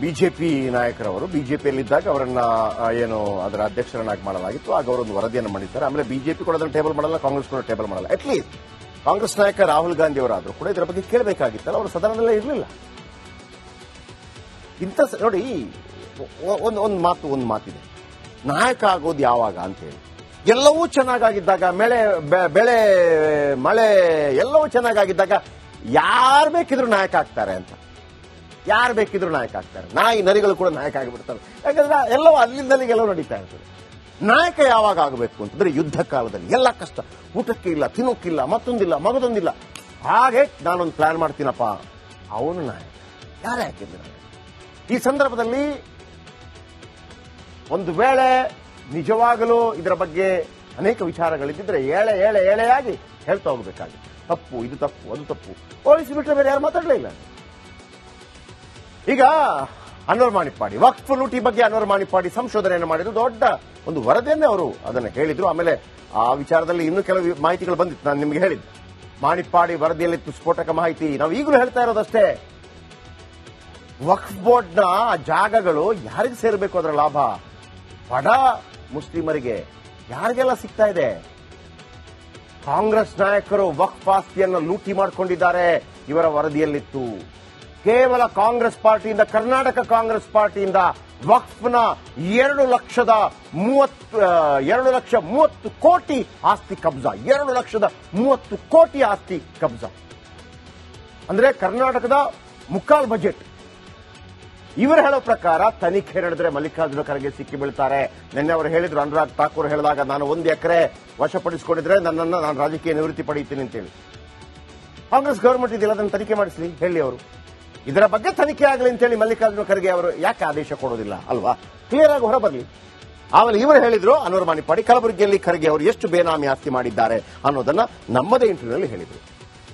BJP ನಾಯಕರವರು ಬಿಜೆಪಿಯಲ್ಲಿದ್ದಾಗ ಅವರನ್ನ ಏನು ಅದರ ಅಧ್ಯಕ್ಷರನ್ನಾಗಿ ಮಾಡಲಾಗಿತ್ತು. ಆಗ ಅವರೊಂದು ವರದಿಯನ್ನು ಮಾಡಿದ್ದಾರೆ. ಆಮೇಲೆ ಬಿಜೆಪಿ ಕೂಡ ಅದನ್ನು ಟೇಬಲ್ ಮಾಡಲ್ಲ, ಕಾಂಗ್ರೆಸ್ ಕೂಡ ಟೇಬಲ್ ಮಾಡಲ್ಲ. ಅಟ್ಲೀಸ್ಟ್ ಕಾಂಗ್ರೆಸ್ ನಾಯಕ ರಾಹುಲ್ ಗಾಂಧಿ ಅವರಾದರೂ ಕೂಡ ಇದರ ಬಗ್ಗೆ ಕೇಳಬೇಕಾಗಿತ್ತಲ್ಲ. ಅವರು ಸದನದಲ್ಲೇ ಇರಲಿಲ್ಲ. ಇಂಥ ನೋಡಿ ಒಂದು ಒಂದು ಮಾತು, ಒಂದು ಮಾತಿದೆ. ನಾಯಕ ಆಗೋದು ಯಾವಾಗ ಅಂತ ಹೇಳಿ. ಎಲ್ಲವೂ ಚೆನ್ನಾಗಾಗಿದ್ದಾಗ, ಮಳೆ ಬೆಳೆ, ಮಳೆ ಎಲ್ಲವೂ ಚೆನ್ನಾಗಾಗಿದ್ದಾಗ ಯಾರು ಬೇಕಿದ್ರು ನಾಯಕ ಆಗ್ತಾರೆ ಅಂತ. ಯಾರು ಬೇಕಿದ್ರು ನಾಯಕ ಆಗ್ತಾರೆ. ನಾಯಿ ನರಿಗಳು ಕೂಡ ನಾಯಕ ಆಗಿಬಿಡ್ತಾರೆ. ಯಾಕಂದ್ರೆ ಎಲ್ಲವೂ ಅಲ್ಲಿಂದಲ್ಲಿಗೆ ಎಲ್ಲವೂ ನಡೀತಾ ಇರ್ತದೆ. ನಾಯಕ ಯಾವಾಗ ಆಗಬೇಕು ಅಂತಂದ್ರೆ ಯುದ್ಧ ಕಾಲದಲ್ಲಿ. ಎಲ್ಲ ಕಷ್ಟ. ಊಟಕ್ಕೆ ಇಲ್ಲ ತಿನ್ನೋಕ್ಕಿಲ್ಲ ಮತ್ತೊಂದಿಲ್ಲ, ಮಗದೊಂದಿಲ್ಲ. ಹಾಗೆ ನಾನೊಂದು ಪ್ಲಾನ್ ಮಾಡ್ತೀನಪ್ಪ. ಅವನು ನಾಯಕ. ಯಾರೇ ಹಾಕಿದ್ರು ಈ ಸಂದರ್ಭದಲ್ಲಿ ಒಂದು ವೇಳೆ ನಿಜವಾಗಲೂ ಇದರ ಬಗ್ಗೆ ಅನೇಕ ವಿಚಾರಗಳಿದ್ದರೆ ಏಳೆ ಏಳೆ, ಏಳೆಯಾಗಿ ಹೇಳ್ತಾ ಹೋಗಬೇಕಾಗಿತ್ತು. ತಪ್ಪು, ಇದು ತಪ್ಪು, ಅದು ತಪ್ಪು. ಹೋಲಿಸಿ ಬಿಟ್ಟರೆ ಬೇರೆ ಯಾರು ಮಾತಾಡಲೇ ಇಲ್ಲ. ಈಗ ಅನ್ವರ್ ಮಾಣಿಪ್ಪಾಡಿ, ವಕ್ಫ್ ಲೂಟಿ ಬಗ್ಗೆ ಅನ್ವರ್ ಮಾಣಿಪ್ಪಾಡಿ ಸಂಶೋಧನೆಯನ್ನು ಮಾಡಿದ್ರು ದೊಡ್ಡ ಒಂದು ವರದಿಯನ್ನೇ ಅವರು ಅದನ್ನು ಹೇಳಿದ್ರು. ಆಮೇಲೆ ಆ ವಿಚಾರದಲ್ಲಿ ಇನ್ನೂ ಕೆಲವು ಮಾಹಿತಿಗಳು ಬಂದಿತ್ತು. ನಾನು ನಿಮಗೆ ಹೇಳಿದ್ದು. ಮಾಣಿಪ್ಪಾಡಿ ವರದಿಯಲ್ಲಿತ್ತು ಸ್ಫೋಟಕ ಮಾಹಿತಿ ನಾವು ಈಗಲೂ ಹೇಳ್ತಾ ಇರೋದಷ್ಟೇ. ವಕ್ಫ್ ಬೋರ್ಡ್ನ ಜಾಗಗಳು ಯಾರಿಗೆ ಸೇರಬೇಕು ಅದರ ಲಾಭ? ಬಡ ಮುಸ್ಲಿಮರಿಗೆ ಯಾರಿಗೆಲ್ಲ ಸಿಗ್ತಾ ಇದೆ? ಕಾಂಗ್ರೆಸ್ ನಾಯಕರು ವಕ್ಫ್ ಆಸ್ತಿಯನ್ನು ಲೂಟಿ ಮಾಡಿಕೊಂಡಿದ್ದಾರೆ ಇವರ ವರದಿಯಲ್ಲಿತ್ತು. ಕೇವಲ ಕಾಂಗ್ರೆಸ್ ಪಾರ್ಟಿಯಿಂದ, ಕರ್ನಾಟಕ ಕಾಂಗ್ರೆಸ್ ಪಾರ್ಟಿಯಿಂದ ವಕ್ಫ್ನ ಎರಡು ಲಕ್ಷದ ಮೂವತ್ತು ಎರಡು ಲಕ್ಷ ಮೂವತ್ತು ಕೋಟಿ ಆಸ್ತಿ ಕಬ್ಜಾ, ಎರಡು ಲಕ್ಷದ ಮೂವತ್ತು ಕೋಟಿ ಆಸ್ತಿ ಕಬ್ಜಾ. ಅಂದ್ರೆ ಕರ್ನಾಟಕದ ಮುಕ್ಕಾಲ್ ಬಜೆಟ್. ಇವರು ಹೇಳೋ ಪ್ರಕಾರ ತನಿಖೆ ನಡೆದ್ರೆ ಮಲ್ಲಿಕಾರ್ಜುನ ಖರ್ಗೆ ಸಿಕ್ಕಿ ಬೀಳ್ತಾರೆ. ನಿನ್ನೆ ಅವರು ಹೇಳಿದ್ರು, ಅನುರಾಗ್ ಠಾಕೂರ್ ಹೇಳಿದಾಗ ನಾನು ಒಂದು ಎಕರೆ ವಶಪಡಿಸಿಕೊಂಡಿದ್ರೆ ನನ್ನನ್ನು ನಾನು ರಾಜಕೀಯ ನಿವೃತ್ತಿ ಪಡೆಯುತ್ತೀನಿ ಅಂತೇಳಿ. ಕಾಂಗ್ರೆಸ್ ಗವರ್ಮೆಂಟ್ ಇದೆಲ್ಲ ಅದನ್ನು ತನಿಖೆ ಮಾಡಿಸಲಿ, ಹೇಳಿ ಅವರು. ಇದರ ಬಗ್ಗೆ ತನಿಖೆ ಆಗಲಿ ಅಂತೇಳಿ ಮಲ್ಲಿಕಾರ್ಜುನ ಖರ್ಗೆ ಅವರು ಯಾಕೆ ಆದೇಶ ಕೊಡೋದಿಲ್ಲ ಅಲ್ವಾ? ಕ್ಲಿಯರ್ ಆಗಿ ಹೊರಬರಲಿ. ಆಮೇಲೆ ಇವರು ಹೇಳಿದ್ರು ಅನ್ವರ್ ಮಾಣಿಪಾಡಿ, ಕಲಬುರಗಿಯಲ್ಲಿ ಖರ್ಗೆ ಅವರು ಎಷ್ಟು ಬೇನಾಮಿ ಆಸ್ತಿ ಮಾಡಿದ್ದಾರೆ ಅನ್ನೋದನ್ನ ನಮ್ಮದೇ ಇಂಟರ್ವ್ಯೂನಲ್ಲಿ ಹೇಳಿದ್ರು.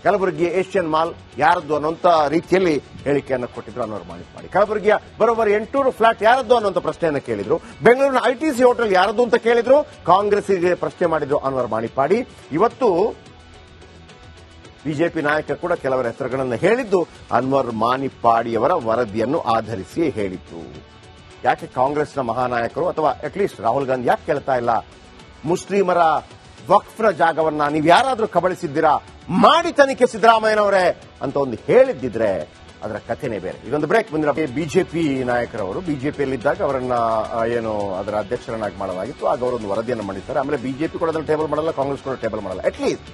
ಕಲಬುರಗಿ ಏಷ್ಯನ್ ಮಾಲ್ ಯಾರದ್ದು ಅನ್ನುವಂತ ರೀತಿಯಲ್ಲಿ ಹೇಳಿಕೆಯನ್ನು ಕೊಟ್ಟಿದ್ರು ಅನ್ವರ್ ಮಾಣಿಪಾಡಿ. ಕಲಬುರಗಿಯ ಬರೋಬ್ಬರಿ ಎಂಟೂರು ಫ್ಲಾಟ್ ಯಾರದ್ದು ಅನ್ನುವಂತ ಪ್ರಶ್ನೆಯನ್ನು ಕೇಳಿದ್ರು. ಬೆಂಗಳೂರಿನ ಐಟಿಸಿ ಹೋಟೆಲ್ ಯಾರದ್ದು ಅಂತ ಕೇಳಿದ್ರು. ಕಾಂಗ್ರೆಸ್ಸಿಗೆ ಪ್ರಶ್ನೆ ಮಾಡಿದ್ರು ಅನ್ವರ್ ಮಾಣಿಪಾಡಿ. ಇವತ್ತು ಬಿಜೆಪಿ ನಾಯಕ ಕೂಡ ಕೆಲವರ ಹೆಸರುಗಳನ್ನು ಹೇಳಿದ್ದು, ಅನ್ವರ್ ಮಾನಿಪ್ಪಾಡಿಯವರ ವರದಿಯನ್ನು ಆಧರಿಸಿ ಹೇಳಿತ್ತು. ಯಾಕೆ ಕಾಂಗ್ರೆಸ್ನ ಮಹಾನಾಯಕರು ಅಥವಾ ಅಟ್ಲೀಸ್ಟ್ ರಾಹುಲ್ ಗಾಂಧಿ ಯಾಕೆ ಕೇಳ್ತಾ ಇಲ್ಲ? ಮುಸ್ಲಿಮರ ವಕ್ಫ್ನ ಜಾಗವನ್ನ ನೀವು ಯಾರಾದರೂ ಕಬಳಿಸಿದ್ದೀರಾ? ಮಾಡಿ ತನಿಖೆ ಸಿದ್ದರಾಮಯ್ಯನವರೇ ಅಂತ ಒಂದು ಹೇಳಿದ್ದಿದ್ರೆ ಅದರ ಕಥೆನೇ ಬೇರೆ. ಇದೊಂದು ಬ್ರೇಕ್ ಮುಂದಿನ ಬಿಜೆಪಿ ನಾಯಕರವರು ಬಿಜೆಪಿಯಲ್ಲಿದ್ದಾಗ ಅವರನ್ನ ಏನು ಅದರ ಅಧ್ಯಕ್ಷರನ್ನಾಗಿ ಮಾಡಲಾಗಿತ್ತು. ಆಗ ಅವರೊಂದು ವರದಿಯನ್ನು ಮಾಡಿದ್ದಾರೆ. ಆಮೇಲೆ ಬಿಜೆಪಿ ಕೂಡ ಅದನ್ನು ಟೇಬಲ್ ಮಾಡಲ್ಲ, ಕಾಂಗ್ರೆಸ್ ಕೂಡ ಟೇಬಲ್ ಮಾಡಲ್ಲ. ಅಟ್ಲೀಸ್ಟ್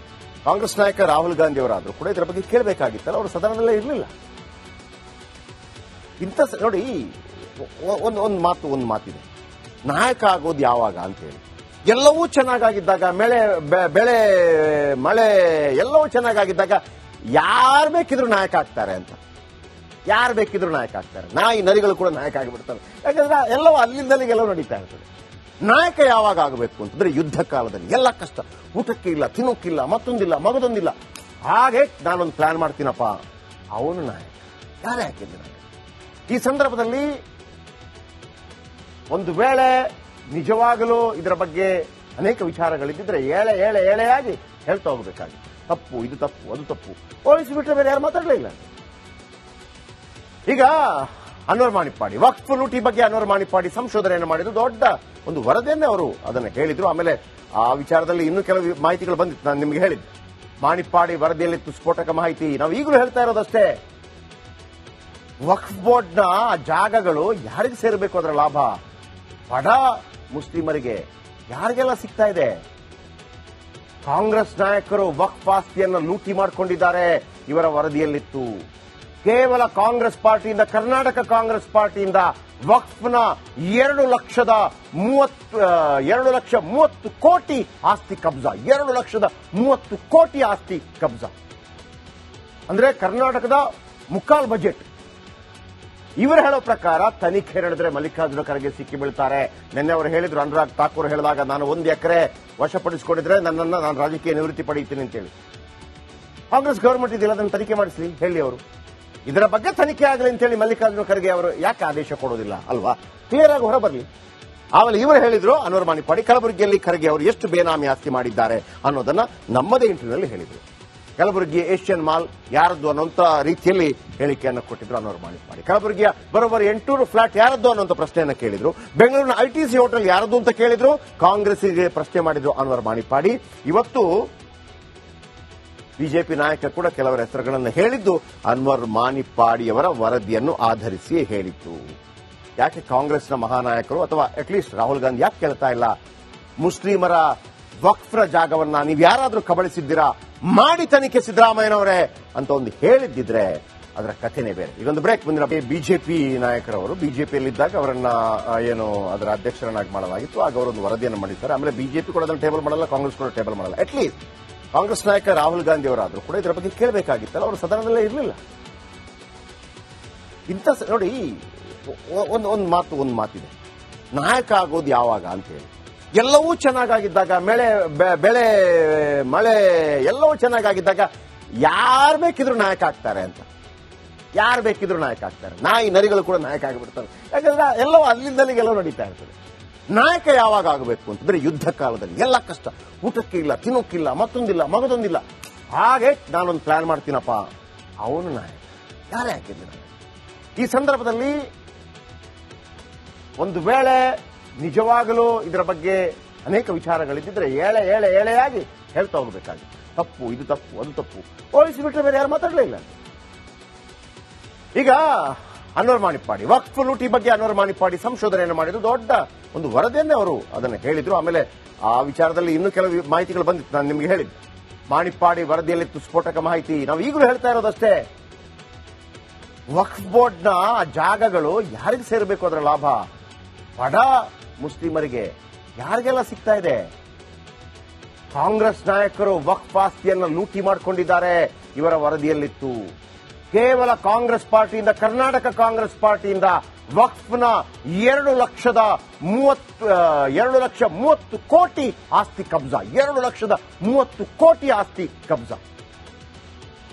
ಕಾಂಗ್ರೆಸ್ ನಾಯಕ ರಾಹುಲ್ ಗಾಂಧಿ ಅವರಾದರೂ ಕೂಡ ಇದರ ಬಗ್ಗೆ ಕೇಳಬೇಕಾಗಿತ್ತಲ್ಲ, ಅವರು ಸದನದಲ್ಲೇ ಇರಲಿಲ್ಲ. ಇಂಥ ನೋಡಿ ಒಂದು ಒಂದು ಮಾತು, ಒಂದು ಮಾತಿದೆ. ನಾಯಕ ಆಗೋದು ಯಾವಾಗ ಅಂತೇಳಿ. ಎಲ್ಲವೂ ಚೆನ್ನಾಗಾಗಿದ್ದಾಗ, ಮಳೆ ಬೆಳೆ, ಮಳೆ, ಎಲ್ಲವೂ ಚೆನ್ನಾಗಾಗಿದ್ದಾಗ ಯಾರು ಬೇಕಿದ್ರು ನಾಯಕ ಆಗ್ತಾರೆ ಅಂತ. ಯಾರು ಬೇಕಿದ್ರು ನಾಯಕ ಆಗ್ತಾರೆ. ನಾಯಿ ನರಿಗಳು ಕೂಡ ನಾಯಕ ಆಗಿಬಿಡ್ತಾರೆ ಯಾಕಂದ್ರೆ ಎಲ್ಲವೂ ಅಲ್ಲಿಂದಲೇ ಎಲ್ಲವೂ ನಡೀತಾ ಇರ್ತದೆ. ನಾಯಕ ಯಾವಾಗ ಆಗಬೇಕು ಅಂತಂದ್ರೆ ಯುದ್ಧ ಕಾಲದಲ್ಲಿ. ಎಲ್ಲ ಕಷ್ಟ. ಊಟಕ್ಕೆ ಇಲ್ಲ ತಿನ್ನೋಕ್ಕಿಲ್ಲ, ಮತ್ತೊಂದಿಲ್ಲ, ಮಗದೊಂದಿಲ್ಲ. ಹಾಗೆ ನಾನೊಂದು ಪ್ಲಾನ್ ಮಾಡ್ತೀನಪ್ಪ. ಅವನು ನಾಯಕ. ಯಾರೇ ಹಾಕಿದ್ದೆ ನಾಯಕ. ಈ ಸಂದರ್ಭದಲ್ಲಿ ಒಂದು ವೇಳೆ ನಿಜವಾಗಲೂ ಇದರ ಬಗ್ಗೆ ಅನೇಕ ವಿಚಾರಗಳಿದ್ದರೆ ಏಳೆ ಏಳೆ, ಏಳೆಯಾಗಿ ಹೇಳ್ತಾ ಹೋಗಬೇಕಾಗಿತ್ತು ತಪ್ಪು, ಇದು ತಪ್ಪು, ಅದು ತಪ್ಪು. ಹೋಲಿಸಿ ಬಿಟ್ಟರೆ ಬೇರೆ ಯಾರು ಮಾತಾಡಲೇ ಇಲ್ಲ. ಈಗ ಅನ್ವರ್ ಮಾಣಿಪ್ಪಾಡಿ ವಕ್ಫ್ ಲೂಟಿ ಬಗ್ಗೆ ಅನ್ವರ್ ಮಾಣಿಪ್ಪಾಡಿ ಸಂಶೋಧನೆಯನ್ನು ಮಾಡಿದ್ರು ದೊಡ್ಡ ಒಂದು ವರದಿಯನ್ನೇ ಅವರು ಅದನ್ನು ಹೇಳಿದ್ರು. ಆಮೇಲೆ ಆ ವಿಚಾರದಲ್ಲಿ ಇನ್ನೂ ಕೆಲವು ಮಾಹಿತಿಗಳು ಬಂದಿತ್ತು. ನಾನು ನಿಮಗೆ ಹೇಳಿದ್ದೆ. ಮಾಣಿಪ್ಪಾಡಿ ವರದಿಯಲ್ಲಿತ್ತು ಸ್ಫೋಟಕ ಮಾಹಿತಿ. ನಾವು ಈಗಲೂ ಹೇಳ್ತಾ ಇರೋದಷ್ಟೇ. ವಕ್ಫ್ ಬೋರ್ಡ್ನ ಜಾಗಗಳು ಯಾರಿಗೆ ಸೇರಬೇಕು ಅದರ ಲಾಭ? ಬಡ ಮುಸ್ಲಿಮರಿಗೆ ಯಾರಿಗೆಲ್ಲ ಸಿಗ್ತಾ ಇದೆ? ಕಾಂಗ್ರೆಸ್ ನಾಯಕರು ವಕ್ಫ್ ಆಸ್ತಿಯನ್ನು ಲೂಟಿ ಮಾಡಿಕೊಂಡಿದ್ದಾರೆ. ಇವರ ವರದಿಯಲ್ಲಿತ್ತು. ಕೇವಲ ಕಾಂಗ್ರೆಸ್ ಪಾರ್ಟಿಯಿಂದ, ಕರ್ನಾಟಕ ಕಾಂಗ್ರೆಸ್ ಪಾರ್ಟಿಯಿಂದ ವಕ್ಫ್ನ ಎರಡು ಲಕ್ಷದ ಮೂವತ್ತು ಎರಡು ಲಕ್ಷ ಮೂವತ್ತು ಕೋಟಿ ಆಸ್ತಿ ಕಬ್ಜಾ, ಎರಡು ಲಕ್ಷದ ಮೂವತ್ತು ಕೋಟಿ ಆಸ್ತಿ ಕಬ್ಜಾ. ಅಂದ್ರೆ ಕರ್ನಾಟಕದ ಮುಕ್ಕಾಲ್ ಬಜೆಟ್. ಇವರು ಹೇಳೋ ಪ್ರಕಾರ ತನಿಖೆ ನಡೆದ್ರೆ ಮಲ್ಲಿಕಾರ್ಜುನ ಖರ್ಗೆ ಸಿಕ್ಕಿ ಬೀಳ್ತಾರೆ. ನಿನ್ನೆ ಅವರು ಹೇಳಿದ್ರು, ಅನುರಾಗ್ ಠಾಕೂರ್ ಹೇಳಿದಾಗ ನಾನು ಒಂದು ಎಕರೆ ವಶಪಡಿಸಿಕೊಂಡಿದ್ರೆ ನನ್ನನ್ನು ನಾನು ರಾಜಕೀಯ ನಿವೃತ್ತಿ ಪಡೆಯುತ್ತೇನೆ ಅಂತೇಳಿ. ಕಾಂಗ್ರೆಸ್ ಗವರ್ಮೆಂಟ್ ಇದೆಲ್ಲ ಅದನ್ನು ತನಿಖೆ ಮಾಡಿಸಿ ಹೇಳಿ ಅವರು. ಇದರ ಬಗ್ಗೆ ತನಿಖೆ ಆಗಲಿ ಅಂತೇಳಿ ಮಲ್ಲಿಕಾರ್ಜುನ ಖರ್ಗೆ ಅವರು ಯಾಕೆ ಆದೇಶ ಕೊಡೋದಿಲ್ಲ ಅಲ್ವಾ? ಕ್ಲಿಯರ್ ಆಗಿ ಹೊರಬರ್ಲಿ ಆಮೇಲೆ ಇವರು ಹೇಳಿದ್ರು, ಅನ್ವರ್ ಮಾಣಿಪಾಡಿ, ಕಲಬುರಗಿಯಲ್ಲಿ ಖರ್ಗೆ ಅವರು ಎಷ್ಟು ಬೇನಾಮಿ ಆಸ್ತಿ ಮಾಡಿದ್ದಾರೆ ಅನ್ನೋದನ್ನ ನಮ್ಮದೇ ಇಂಟರ್ವ್ಯೂನಲ್ಲಿ ಹೇಳಿದ್ರು. ಕಲಬುರಗಿ ಏಷ್ಯನ್ ಮಾಲ್ ಯಾರದ್ದು ಅನ್ನೋಂಥ ರೀತಿಯಲ್ಲಿ ಹೇಳಿಕೆಯನ್ನು ಕೊಟ್ಟಿದ್ರು ಅನ್ವರ್ ಪಾಡಿ ಕಲಬುರಗಿಯ ಬರೋಬ್ಬರಿ ಎಂಟೂರು ಫ್ಲಾಟ್ ಯಾರದ್ದು ಅನ್ನೋಂಥ ಪ್ರಶ್ನೆಯನ್ನು ಕೇಳಿದ್ರು. ಬೆಂಗಳೂರಿನ ಐ ಟಿ ಐಟಿಸಿ ಹೋಟೆಲ್ ಯಾರದ್ದು ಅಂತ ಕೇಳಿದ್ರು. ಕಾಂಗ್ರೆಸ್ಗೆ ಪ್ರಶ್ನೆ ಮಾಡಿದ್ರು ಅನ್ವರ್ ಪಾಡಿ ಇವತ್ತು ಬಿಜೆಪಿ ನಾಯಕ ಕೂಡ ಕೆಲವರ ಹೆಸರುಗಳನ್ನು ಹೇಳಿದ್ದು, ಅನ್ವರ್ ಮಾನಿಪಾಡಿಯವರ ವರದಿಯನ್ನು ಆಧರಿಸಿ ಹೇಳಿತ್ತು. ಯಾಕೆ ಕಾಂಗ್ರೆಸ್ನ ಮಹಾನಾಯಕರು ಅಥವಾ ಅಟ್ಲೀಸ್ಟ್ ರಾಹುಲ್ ಗಾಂಧಿ ಯಾಕೆ ಕೇಳ್ತಾ ಇಲ್ಲ? ಮುಸ್ಲಿಮರ ವಕ್ಫ್ರ ಜಾಗವನ್ನ ನೀವು ಯಾರಾದರೂ ಕಬಳಿಸಿದ್ದೀರಾ? ಮಾಡಿ ತನಿಖೆ ಸಿದ್ದರಾಮಯ್ಯನವರೇ ಅಂತ ಒಂದು ಹೇಳಿದ್ದಿದ್ರೆ ಅದರ ಕಥೆನೇ ಬೇರೆ. ಇದೊಂದು ಬ್ರೇಕ್ ಮುಂದಿನ ಬಿಜೆಪಿ ನಾಯಕರವರು ಬಿಜೆಪಿಯಲ್ಲಿದ್ದಾಗ ಅವರನ್ನ ಏನು, ಅದರ ಅಧ್ಯಕ್ಷರನ್ನಾಗಿ ಮಾಡಲಾಗಿತ್ತು. ಆಗ ಅವರೊಂದು ವರದಿಯನ್ನು ಮಾಡಿದ್ದಾರೆ. ಆಮೇಲೆ ಬಿಜೆಪಿ ಕೂಡ ಅದನ್ನು ಟೇಬಲ್ ಮಾಡಲ್ಲ, ಕಾಂಗ್ರೆಸ್ ಕೂಡ ಟೇಬಲ್ ಮಾಡಲ್ಲ. ಅಟ್ಲೀಸ್ಟ್ ಕಾಂಗ್ರೆಸ್ ನಾಯಕ ರಾಹುಲ್ ಗಾಂಧಿ ಅವರಾದರೂ ಕೂಡ ಇದರ ಬಗ್ಗೆ ಕೇಳಬೇಕಾಗಿತ್ತಲ್ಲ, ಅವರು ಸದನದಲ್ಲೇ ಇರಲಿಲ್ಲ. ಇಂಥ ನೋಡಿ ಒಂದು ಒಂದು ಮಾತು, ಒಂದು ಮಾತಿದೆ. ನಾಯಕ ಆಗೋದು ಯಾವಾಗ ಅಂತೇಳಿ ಎಲ್ಲವೂ ಚೆನ್ನಾಗಾಗಿದ್ದಾಗ, ಮಳೆ ಬೆಳೆ, ಮಳೆ, ಎಲ್ಲವೂ ಚೆನ್ನಾಗಾಗಿದ್ದಾಗ ಯಾರು ಬೇಕಿದ್ರು ನಾಯಕ ಆಗ್ತಾರೆ ಅಂತ. ಯಾರು ಬೇಕಿದ್ರು ನಾಯಕ ಆಗ್ತಾರೆ. ನಾಯಿ ನರಿಗಳು ಕೂಡ ನಾಯಕ ಆಗಿಬಿಡ್ತಾರೆ ಯಾಕಂದ್ರೆ ಎಲ್ಲವೂ ಅಲ್ಲಿಂದಲ್ಲಿಗೆಲ್ಲ ನಡೀತಾ ಇರ್ತದೆ. ನಾಯಕ ಯಾವಾಗ ಆಗಬೇಕು ಅಂತ? ಯುದ್ಧ ಕಾಲದಲ್ಲಿ. ಎಲ್ಲ ಕಷ್ಟ. ಊಟಕ್ಕಿಲ್ಲ ತಿನ್ನೋಕ್ಕಿಲ್ಲ ಮತ್ತೊಂದಿಲ್ಲ, ಮಗದೊಂದಿಲ್ಲ. ಹಾಗೆ ನಾನೊಂದು ಪ್ಲಾನ್ ಮಾಡ್ತೀನಪ್ಪ. ಅವನು ನಾಯಕ. ಯಾರೇ ಹಾಕಿದ್ದ ಈ ಸಂದರ್ಭದಲ್ಲಿ ಒಂದು ವೇಳೆ ನಿಜವಾಗಲೂ ಇದರ ಬಗ್ಗೆ ಅನೇಕ ವಿಚಾರಗಳಿದ್ದರೆ ಏಳೆ ಏಳೆ, ಏಳೆಯಾಗಿ ಹೇಳ್ತಾ ಹೋಗಬೇಕಾಗಿತ್ತು ತಪ್ಪು, ಇದು ತಪ್ಪು, ಅದು ತಪ್ಪು. ಹೋಲಿಸಿಬಿಟ್ರೆ ಬೇರೆ ಯಾರು ಮಾತಾಡಲೇ ಇಲ್ಲ. ಈಗ ಅನ್ವರ್ ಮಾಣಿಪ್ಪಾಡಿ ವಕ್ಫ್ ಲೂಟಿ ಬಗ್ಗೆ ಅನ್ವರ್ ಮಾಣಿಪ್ಪಾಡಿ ಸಂಶೋಧನೆಯನ್ನು ಮಾಡಿದ್ರು ದೊಡ್ಡ ಒಂದು ವರದಿಯನ್ನೇ ಅವರು ಅದನ್ನು ಹೇಳಿದ್ರು. ಆಮೇಲೆ ಆ ವಿಚಾರದಲ್ಲಿ ಇನ್ನೂ ಕೆಲವು ಮಾಹಿತಿಗಳು ಬಂದಿತ್ತು. ನಾನು ನಿಮಗೆ ಹೇಳಿದ್ದೆ. ಮಾಣಿಪ್ಪಾಡಿ ವರದಿಯಲ್ಲಿತ್ತು ಸ್ಫೋಟಕ ಮಾಹಿತಿ. ನಾವು ಈಗಲೂ ಹೇಳ್ತಾ ಇರೋದಷ್ಟೇ. ವಕ್ಫ್ ಬೋರ್ಡ್ನ ಜಾಗಗಳು ಯಾರಿಗೆ ಸೇರಬೇಕು ಅದರ ಲಾಭ? ಬಡ ಮುಸ್ಲಿಮರಿಗೆ ಯಾರಿಗೆಲ್ಲ ಸಿಗ್ತಾ ಇದೆ? ಕಾಂಗ್ರೆಸ್ ನಾಯಕರು ವಕ್ಫ್ ಆಸ್ತಿಯನ್ನು ಲೂಟಿ ಮಾಡಿಕೊಂಡಿದ್ದಾರೆ. ಇವರ ವರದಿಯಲ್ಲಿತ್ತು. ಕೇವಲ ಕಾಂಗ್ರೆಸ್ ಪಾರ್ಟಿಯಿಂದ, ಕರ್ನಾಟಕ ಕಾಂಗ್ರೆಸ್ ಪಾರ್ಟಿಯಿಂದ ವಕ್ಫ್ನ ಎರಡು ಲಕ್ಷದ ಮೂವತ್ತು ಎರಡು ಲಕ್ಷ ಮೂವತ್ತು ಕೋಟಿ ಆಸ್ತಿ ಕಬ್ಜಾ. ಎರಡು ಲಕ್ಷದ ಮೂವತ್ತು ಕೋಟಿ ಆಸ್ತಿ ಕಬ್ಜಾ.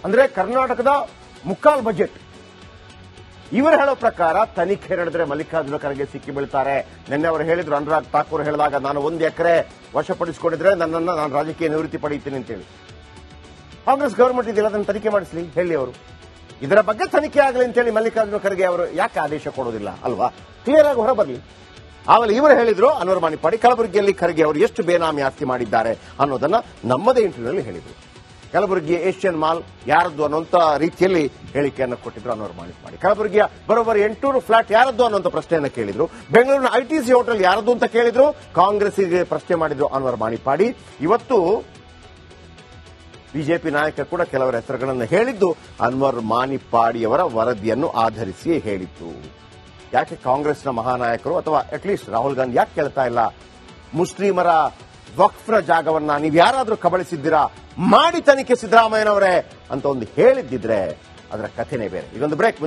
ಅಂದ್ರೆ ಕರ್ನಾಟಕದ ಮುಕ್ಕಾಲ್ ಬಜೆಟ್. ಇವರು ಹೇಳೋ ಪ್ರಕಾರ ತನಿಖೆ ನಡೆದ್ರೆ ಮಲ್ಲಿಕಾರ್ಜುನ ಖರ್ಗೆ ಸಿಕ್ಕಿ ಬೀಳ್ತಾರೆ. ನಿನ್ನೆ ಅವರು ಹೇಳಿದ್ರು, ಅನುರಾಗ್ ಠಾಕೂರ್ ಹೇಳಿದಾಗ, ನಾನು ಒಂದು ಎಕರೆ ವಶಪಡಿಸಿಕೊಂಡಿದ್ರೆ ನನ್ನನ್ನು ನಾನು ರಾಜಕೀಯ ನಿವೃತ್ತಿ ಪಡೆಯುತ್ತೇನೆ ಅಂತೇಳಿ. ಕಾಂಗ್ರೆಸ್ ಗವರ್ಮೆಂಟ್ ಇದೆಲ್ಲ ಅದನ್ನು ತನಿಖೆ ಮಾಡಿಸ್ಲಿ, ಹೇಳಿ ಅವರು. ಇದರ ಬಗ್ಗೆ ತನಿಖೆ ಆಗಲಿ ಅಂತೇಳಿ ಮಲ್ಲಿಕಾರ್ಜುನ ಖರ್ಗೆ ಅವರು ಯಾಕೆ ಆದೇಶ ಕೊಡೋದಿಲ್ಲ ಅಲ್ವಾ? ಕ್ಲಿಯರ್ ಆಗಿ ಹೊರಬರಲಿ. ಆಮೇಲೆ ಇವರು ಹೇಳಿದ್ರು ಅನ್ವರ್ ಮಾಣಿಪಾಡಿ, ಕಲಬುರಗಿಯಲ್ಲಿ ಖರ್ಗೆ ಅವರು ಎಷ್ಟು ಬೇನಾಮಿ ಆಸ್ತಿ ಮಾಡಿದ್ದಾರೆ ಅನ್ನೋದನ್ನ ನಮ್ಮದೇ ಇಂಟರ್ವ್ಯೂನಲ್ಲಿ ಹೇಳಿದ್ರು. ಕಲಬುರಗಿ ಏಷ್ಯನ್ ಮಾಲ್ ಯಾರದ್ದು ಅನ್ನೋಂಥ ರೀತಿಯಲ್ಲಿ ಹೇಳಿಕೆಯನ್ನು ಕೊಟ್ಟಿದ್ರು ಅನುರ್ಮಾಣಿ ಮಾಡಿ ಕಲಬುರಗಿಯ ಬರೋಬ್ಬರಿ ಎಂಟುನೂರು ಫ್ಲಾಟ್ ಯಾರದ್ದು ಅನ್ನೋಂಥ ಪ್ರಶ್ನೆಯನ್ನು ಕೇಳಿದ್ರು. ಬೆಂಗಳೂರಿನ ಐಟಿಸಿ ಹೋಟೆಲ್ ಯಾರದ್ದು ಅಂತ ಕೇಳಿದ್ರು. ಕಾಂಗ್ರೆಸ್ಗೆ ಪ್ರಶ್ನೆ ಮಾಡಿದ್ರು ಅನ್ವರ್ ಮಾಣಿಪಾಡಿ. ಇವತ್ತು ಬಿಜೆಪಿ ನಾಯಕ ಕೂಡ ಕೆಲವರ ಹೆಸರುಗಳನ್ನು ಹೇಳಿದ್ದು, ಅನ್ವರ್ ಮಾನಿಪ್ಪಾಡಿಯವರ ವರದಿಯನ್ನು ಆಧರಿಸಿ ಹೇಳಿತ್ತು. ಯಾಕೆ ಕಾಂಗ್ರೆಸ್ನ ಮಹಾನಾಯಕರು ಅಥವಾ ಅಟ್ಲೀಸ್ಟ್ ರಾಹುಲ್ ಗಾಂಧಿ ಯಾಕೆ ಕೇಳ್ತಾ ಇಲ್ಲ? ಮುಸ್ಲಿಮರ ವಕ್ಫ್ರ ಜಾಗವನ್ನ ನೀವು ಯಾರಾದರೂ ಕಬಳಿಸಿದ್ದೀರಾ? ಮಾಡಿ ತನಿಖೆ ಸಿದ್ದರಾಮಯ್ಯನವರೇ ಅಂತ ಒಂದು ಹೇಳಿದ್ದಿದ್ರೆ ಅದರ ಕಥೆನೇ ಬೇರೆ. ಇದೊಂದು ಬ್ರೇಕ್